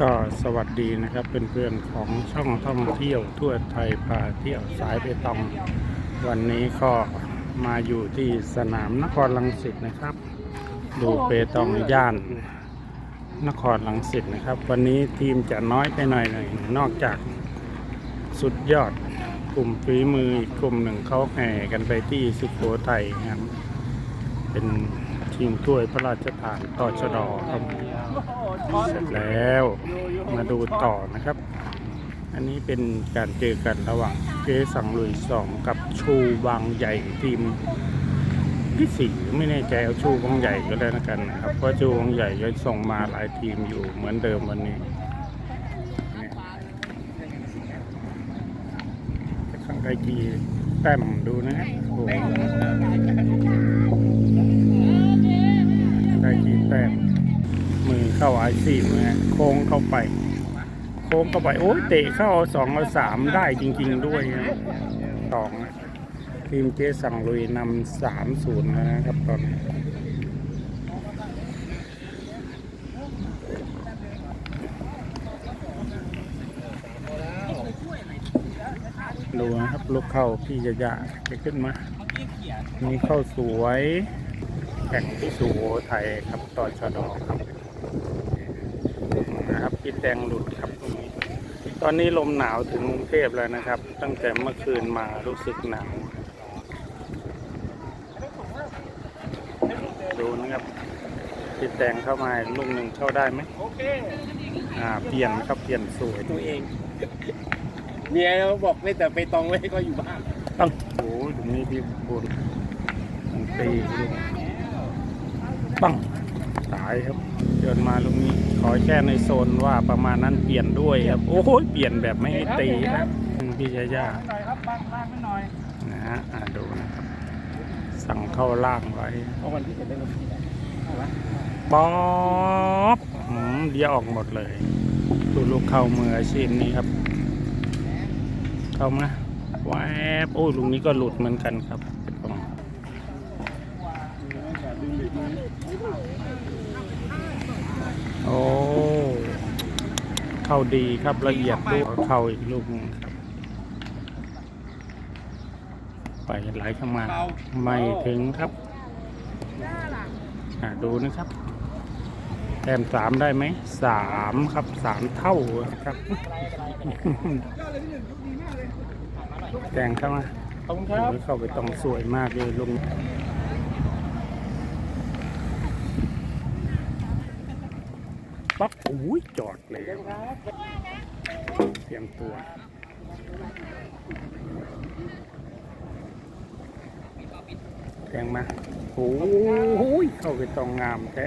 ก็สวัสดีนะครับเป็นเพื่อนๆของช่องท่องเที่ยวทั่วไทยพาเที่ยวสายเปตอง วันนี้ก็มาอยู่ที่สนามนครลังสิตนะครับ ดูเปตองย่าน นครลังสิตนะครับ วันนี้ทีมจะน้อยไปหน่อยหน่อยนอกจากสุดยอดกลุ่มฝีมืออีกกลุ่มหนึ่งเขาแห่กันไปที่สุโขทัยครับเป็น ชิงถ้วยพระราชทานต่อชดอครับเสร็จแล้วมาดูต่อนะครับ อันนี้เป็นการเจอกันระหว่างเจสังลุยสองกับชูบางใหญ่ทีมที่สี่ไม่แน่ใจเอาชูบางใหญ่ก็ได้นะกันนะครับเพราะชูบางใหญ่ก็ส่งมาหลายทีมอยู่เหมือนเดิมวันนี้ข้างใกล้กีแต้มดูนะฮะโอ้ ได้กีแต้มมือเข้าไอซีมือโค้งเข้าไป โค้งเข้าไปโอ้ยเตะเข้าสองเอาสามได้จริง ๆ ด้วยนะสองทีมเจสั่งลุยนำสามศูนย์แล้วนะครับตอนนี้ดูนะครับลูกเข้าพี่จะยาจะขึ้นมา นี่เข้าสวย แข่งที่สุโขทัยครับต่อชดอครับนะครับพี่แดงหลุดครับตรงนี้ ตอนนี้ลมหนาวถึงกรุงเทพแล้วนะครับ ตั้งแต่เมื่อคืนมารู้สึกหนาวดูนะครับพี่แดงเข้ามาลูกหนึ่งเข้าได้ไหมโอเคอ่าเปลี่ยนครับเปลี่ยนสวยตัวเองเมียเขาบอกไม่แต่ไปตองไว้ก็อยู่บ้านต้องโอ้ยตรงนี้พี่บุญมันตีลูก ปังตายครับเดินมาตรงนี้ ขอแค่ในโซนว่าประมาณนั้นเปลี่ยนด้วยครับ โอ้โหเปลี่ยนแบบไม่ให้ตีครับพี่ชายาหน่อยครับบานบ้านไม่หน่อยนะฮะดูนะครับ สั่งเข้าล่างไว้วันที่จะเล่นกับพี่เอป๊อบหืมเดียวออกหมดเลยดูลูกเข้ามืออาชีพนี้ครับ เข้ามาแวบโอ้ลุงนี้ก็หลุดเหมือนกันครับเป็นของ โอ้เข้าดีครับละเอียดด้วยเข้าอีกลูกหนึงครับไปไหลเข้ามาไม่ถึงครับอ่าดูนะครับ แต้มสามได้ไหมสามครับสามเท่าครับแดงเข้ามาขอบคุณคโอ้รับยเข้าไปต้องสวยมากเลยลุง ปั๊บโอ้ยจอดเลยเตรียมตัว แทงมาโอ้ยเข้าไปตองงามแท้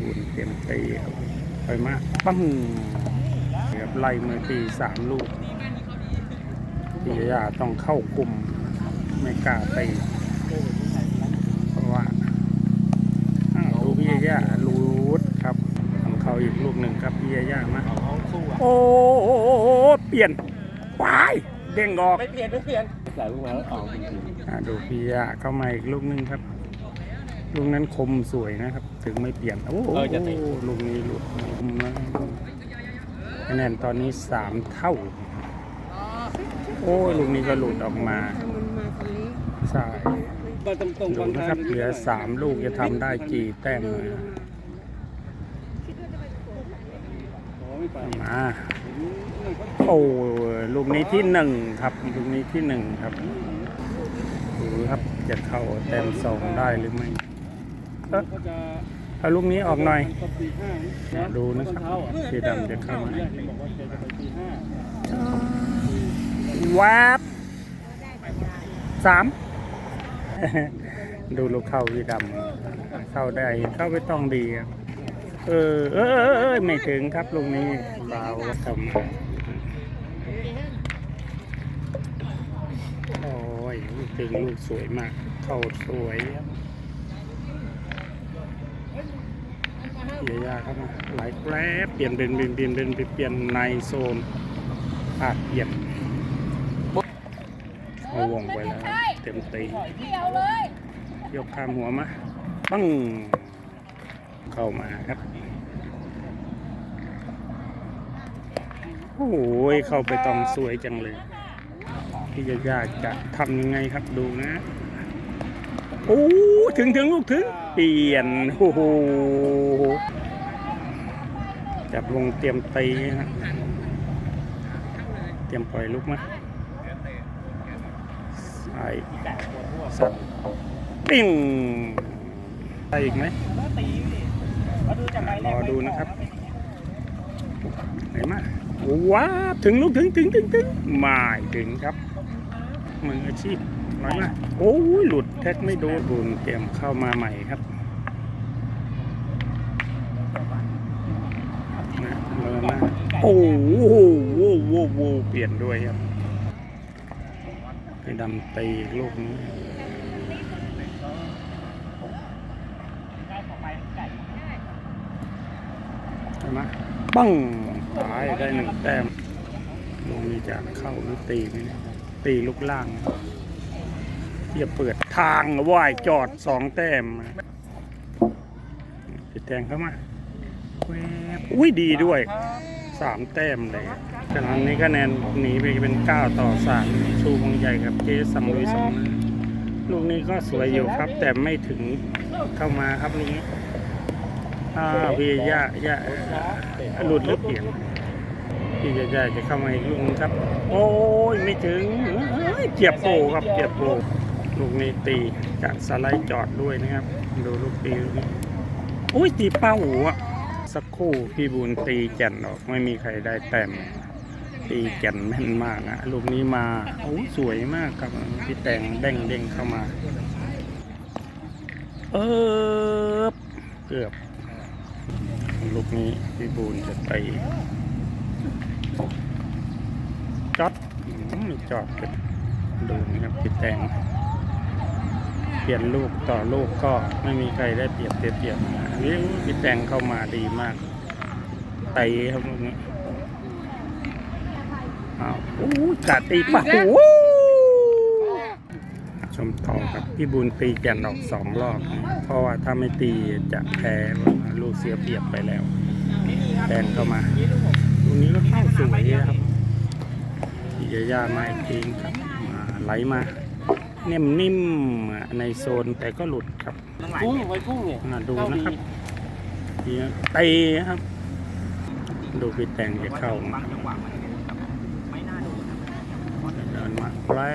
บุญเต็มตีครับไปมาปั้งครับไล่มาตีสามลูกพี่ยาต้องเข้ากลุ่มไม่กล้าตีพราะว่าอ้าวดูพี่ยาลูดครับทำเขาอีกลูกหนึ่งครับพี่ยามา เอาสู้อะ โอ้เปลี่ยนวายเด้งออกไม่เปลี่ยนไม่เปลี่ยนหลายลูกแล้วเอาจริงอ่าดูพี่ยาเข้ามาอีกลูกหนึงครับ ลูกนั้นคมสวยนะครับ ถึงไม่เปลี่ยน โอ้โหลูกนี้หลุดคมนะคะแนนตอนนี้สามเท่า โอ้ยลูกนี้ก็หลุดออกมาใช่ๆก็ตรงตรงดูนะครับเหลือสามลูกจะทำได้กี่แต้มนะ มาโอ้ลูกนี้ที่หนึ่งครับลูกนี้ที่หนึ่งครับดูครับจะเข้าแต้มสองได้หรือไม่เอ้อก็จะเอาลูกนี้ออกหน่อยดูนะครับสีดำจะเข้ามาเนี่ยเห็นบอกว่าไห้าแวบสามดูลูกเข้าพี่ดำเข้าได้เข้าไปต้องดีครับ เออเออเออไม่ถึงครับลูกนี้เบาทำมาโอ้ยถึงลูกสวยมาก เข้าสวยเยียาเข้ามาไหลแกรบเปลี่ยนเป็นเปลี่ยนเปลี่ยนเป็นเปลี่ยนในโซนอาจเปลี่ยนเอาวงไปแล้ว เต็มตีเยวเลยยกข้ามหัวมาปังเข้ามาครับ โอ้ยเข้าไปตองสวยจังเลย พี่ยาย่าจะทำยังไงครับดูนะ โอ้ถึงถึงลูกถึง เปลี่ยน โอ้โหจับลงเตรียมตีนะเตรียมปล่อยลูกมาใส่สับปิ้งไปอีกไหมรอดูนะครับไหนมา ว้าบถึงลูกถึงถึงถึงถึงไม่ถึงครับ มืออาชีพร้อยมาโอ้ยหลุดแท็กไม่โดนบุญเตรียมเข้ามาใหม่ครับนะเมินมาโอ้โหโว้โว้โว้เปลี่ยนด้วยครับไปดำตีลูกนี้ใช่ไหมปัง ตายได้หนึ่งแต้มลูกนี้จะเข้าหรือตีไหมนี่ยตีลูกล่างอย่าเปิดทางว่ายจอดสองแต้มปิดแทงเข้ามาอุ้ยดีด้วยสามแต้มเลยขณะนี้คะแนนหนีไปเป็นเก้าต่อสามชูวงใหญ่กับเจสังลุยสองนะลูกนี้ก็สวยอยู่ครับ แต่ไม่ถึงเข้ามาครับนี้ อ้าพี่ย่าย่าหลุดหรือเปลี่ยนพี่จะจะจะเข้ามาอีกลูกนึงครับ โอ้ยไม่ถึงเอ้ยเจียบโปครับเจียบโปลูกนี้ตีจะสไลด์จอดด้วยนะครับ ดูลูกตีลูกนี้โอ้ยตีเป้าหัวสักคู่พี่บุญตีแก่นออก ไม่มีใครได้แต้มตีแก่นแม่นมากอะลูกนี้มาโอ้ยสวยมากครับพี่แตงเด้งเด้งเข้ามา เออเกือบ ลูกนี้พี่บูนจะไปจอดอืมจอดกันดูนะครับพี่แตงเปลี่ยนลูกต่อลูกก็ไม่มีใครได้เปรียบเสียเปรียบนะวิวพี่แตงเข้ามาดีมากไตครับลูกนี้อ้าวโอ้ยกาตีปะโอ้โหช มต่อครับพี่บุญตีแก่นออกสองรอบนะเพราะว่าถ้าไม่ตีจะแพ้ลูกเสียเปรียบไปแล้วแตนเข้ามาตรงนี้ก็เข้าสวยนะครับพี่ยาย่ามาอีกทีครับมาไหลมานิ่มนิ่มๆในโซนแต่ก็หลุดครับกุ้งไว้กุ้งเนี่ยมาดูนะครับเตีตีครับ ดูพี่แตงจะเข้านะครับเดินมา แป๊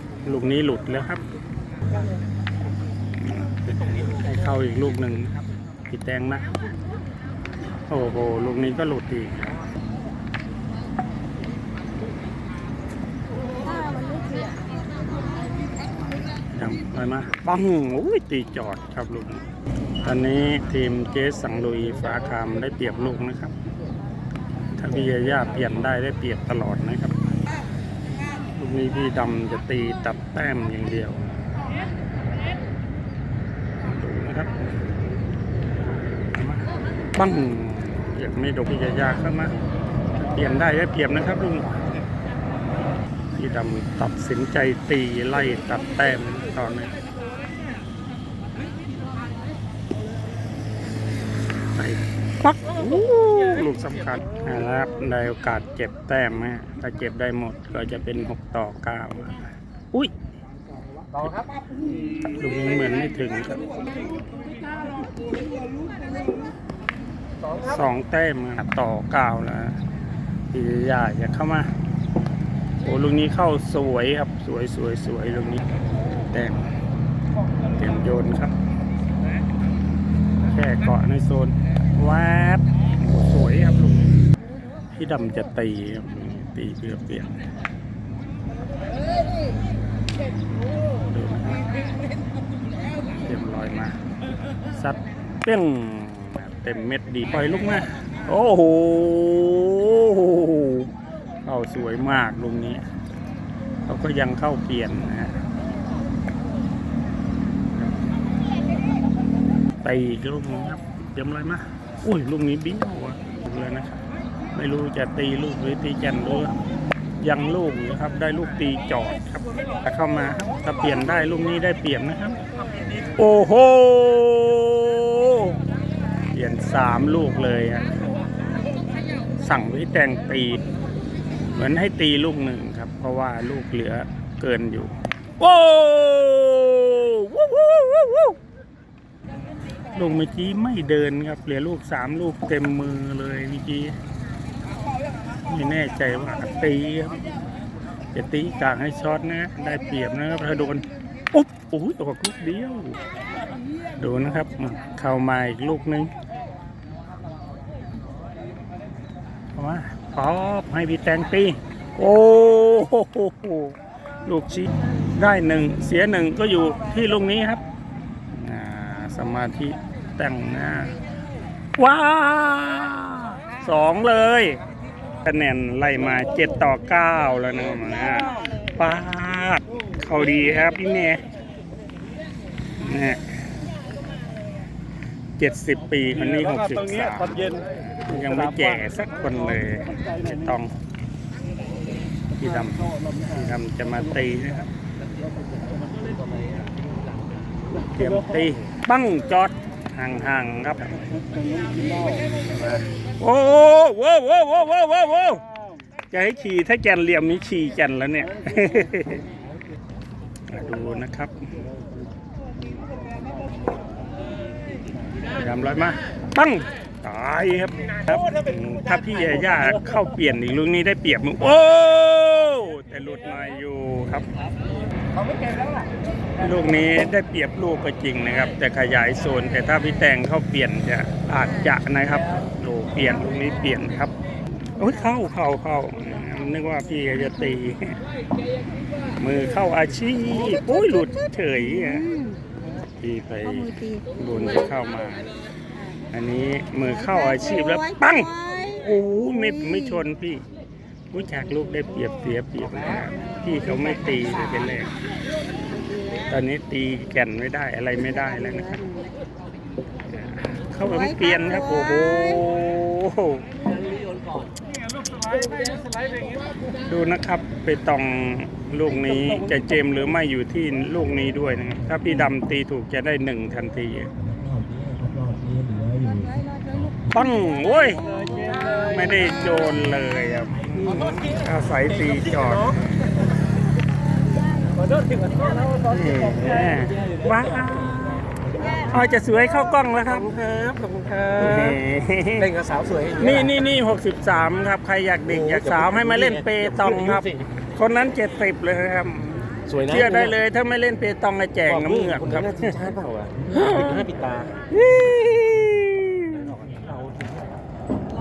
บลูกนี้หลุดแล้วครับให้เข้าอีกลูกหนึ่งครับพี่แตงนะ โอ้โห ลูกนี้ก็หลุดอีกจำอะไรมาปังโอ้ยตีจอดครับลูกตอนนี้ทีมเจสสังลุยฟ้าคามได้เปรียบลูกนะครับ ถ้าพี่ยาย่าเปลี่ยนได้ได้เปรียบตลอดนะครับ นี่พี่ดำจะตีตัดแต้มอย่างเดียวดูนะครับปั้งอยากไม่ดกพี่ยายาเข้ามาเปลี่ยนได้ก็เปรียนนะครับลุงพี่ดำตัดสินใจตีไล่ตัดแต้มตอนนี้ไปปักอู้ลู กสำคัญนะครับได้โอกาสเก็บแต้มนะถ้าเก็บได้หมดก็จะเป็น 6 ต่อ 9 อุ้ยต่อครับลูกนี้เหมือนไม่ถึงครับสองแต้มครับต่อเก้าแล้วพี่ยาอยากเข้ามา โอ้ลูกนี้เข้าสวยครับสวยสวยสวยลูกนี้ แต้มเตรียมโยนครับ แค่เกาะในโซนแวบโอ้สวยครับลูกนี้ พี่ดำจะตีตีเพื่อเปลี่ยนดูนะเตรียมลอยมาซัดเปี้ยงเต็มเม็ดดีปล่อยลูกมาโอ้โหเข้าสวยมากลุงนี้เขาก็ยังเข้าเปลี่ยนนะฮะตีอีกลูกนึงครับเตรียมอะไรมาอุ้ยลูกนี้บิ้วเลยนะครับ ไม่รู้จะตีลูกหรือตีแกนหรือยังลูกอยู่ครับ ได้ลูกตีจอดครับถ้าเข้ามาครับถ้าเปลี่ยนได้ลูกนี้ได้เปลี่ยนนะครับ โอ้โหเปลี่ยนสามลูกเลยอะสั่งพี่แตงตี เหมือนให้ตีลูกหนึ่งครับ เพราะว่าลูกเหลือเกินอยู่ โอ้วู้วู้วู้วู้ลูกเมื่อกี้ไม่เดินครับ เหลือลูกสามลูกเต็มมือเลยเมื่อกี้ ไม่แน่ใจว่าตีครับจะตีกลางให้ช็อตนะ ได้เปรียบนะครับถ้าโดนอุ๊บโอ้ยออกลูกเดียวดูนะครับ เข้ามาอีกลูกนึงเข้ามาพอให้พี่แตงตีโอ้โหลูกชี้ได้หนึ่งเสียหนึ่งก็อยู่ที่ลูกนี้ครับสมาธิแต่งหน้าว้าสองเลย คะแนนไล่มาเจ็ดต่อเก้าแล้วนะครับนะปาดเขาดีครับพี่เมย์เนี่ยเจ็ดสิบปีคนนี้หกสิบสามยังไม่แก่สักคนเลยไม่ต้องพี่ดำพี่ดำจะมาตีนะครับเตรียมตีปั้งจอด ห่างๆครับ โอ้โหโว้โว้โว้โว้โว้โว้จะให้ขี่ถ้าแกนเหลี่ยมนี้ขี่แกนแล้วเนี่ยมาดูนะครับพี่ดำร้อยมา ปั้งตายครับครับ ถ้าพี่ยาย่าเข้าเปลี่ยนอีกลูกนี้ได้เปรียบมึงโอ้ แต่หลุดมาอยู่ครับเขาไม่เก่งแล้วล่ะ ลูกนี้ได้เปรียบลูกก็จริงนะครับ แต่ขยายโซนแต่ถ้าพี่แตงเข้าเปลี่ยนจะอาจจะนะครับลูเปลี่ยนลูกนี้เปลี่ยนครับโอ้ยเข้าเข้าเข้านึกว่าพี่จะตี มือเข้าอาชีพโอ้ยหลุดเฉยพี่ไปบุญเข้ามา อันนี้มือเข้าอาชีพแล้วปังโอ้ยไม่ไม่ชนพี่รู้จักลูกได้เปรียบเสียเปรียบนะครับพี่เขาไม่ตีเลยเป็นแรก ตอนนี้ตีแก่นไม่ได้อะไรไม่ได้แล้วนะครับเข้าไปเปลี่ยนครับโอ้โหดูนะครับไปตองลูกนี้จะเจมหรือไม่อยู่ที่ลูกนี้ด้วยนะครับ ถ้าพี่ดำตีถูกจะได้หนึ่งทันทีปังโอ้ย ไม่ได้โจรเลยครับอาศัยตีจอด ว้าวเอาจะสวยเข้ากล้องแล้วครับครับขอบคุณครับเล่นกับสาวสวยนี่นี่นี่หกสิบสามครับ ใครอยากเด็กอยากสาวให้มาเล่นเปตองครับ คนนั้นเจ็ดสิบเลยครับสวยนะเชื่อได้เลยถ้าไม่เล่นเปตองจะแจกน้ำเหงือกคนคนั้รับนน่าทีมชาติเปล่าอะปิดหน้าปิดตา